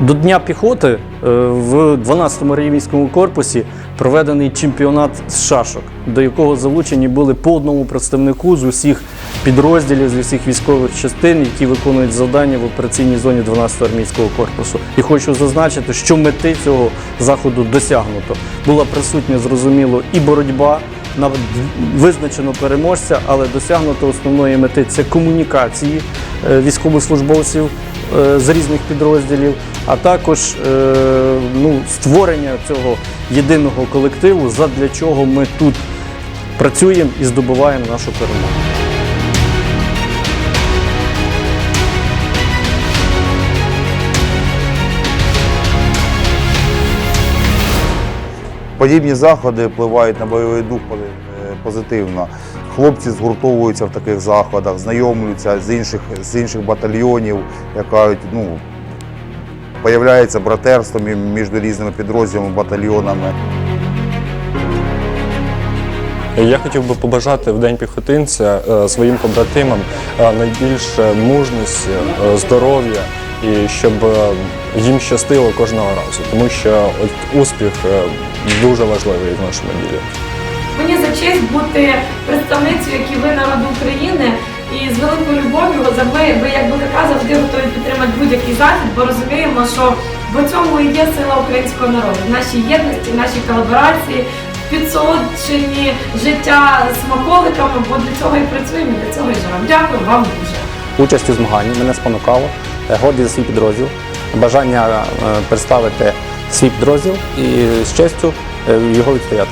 До Дня піхоти е, в 12-му армійському корпусі проведений чемпіонат з шашок, до якого залучені були по одному представнику з усіх підрозділів, з усіх військових частин, які виконують завдання в операційній зоні 12-го армійського корпусу. І хочу зазначити, що мети цього заходу досягнуто. Була присутня, зрозуміло, і боротьба визначено переможця, але досягнуто основної мети це комунікації е, військовослужбовців е, з різних підрозділів, а також е, ну, створення цього єдиного колективу, задля чого ми тут працюємо і здобуваємо нашу перемогу. Подібні заходи впливають на бойовий дух е, позитивно. Хлопці згуртовуються в таких заходах, знайомлюються з інших, з інших батальйонів, як кажуть, ну, появляється братерство між різними підрозділами, батальйонами. Я хотів би побажати в День піхотинця е, своїм побратимам е, найбільше мужності, здоров'я і щоб е, їм щастило кожного разу, тому що от успіх е, дуже важливий в нашому ділі. Мені за честь бути представницею, як і ви народу України, і з великою любов'ю за ми, ви як БКК завжди готові підтримати будь-який захід, бо розуміємо, що в цьому і є сила українського народу, в нашій єдності, в нашій колаборації, в підсолодженні життя смаколиками, бо для цього і працюємо, і для цього і живемо. Дякую вам дуже. Участь у змаганні мене спонукало, гордість за свій підрозділ, бажання е, представити свій підрозділ і з честю е, його відстояти.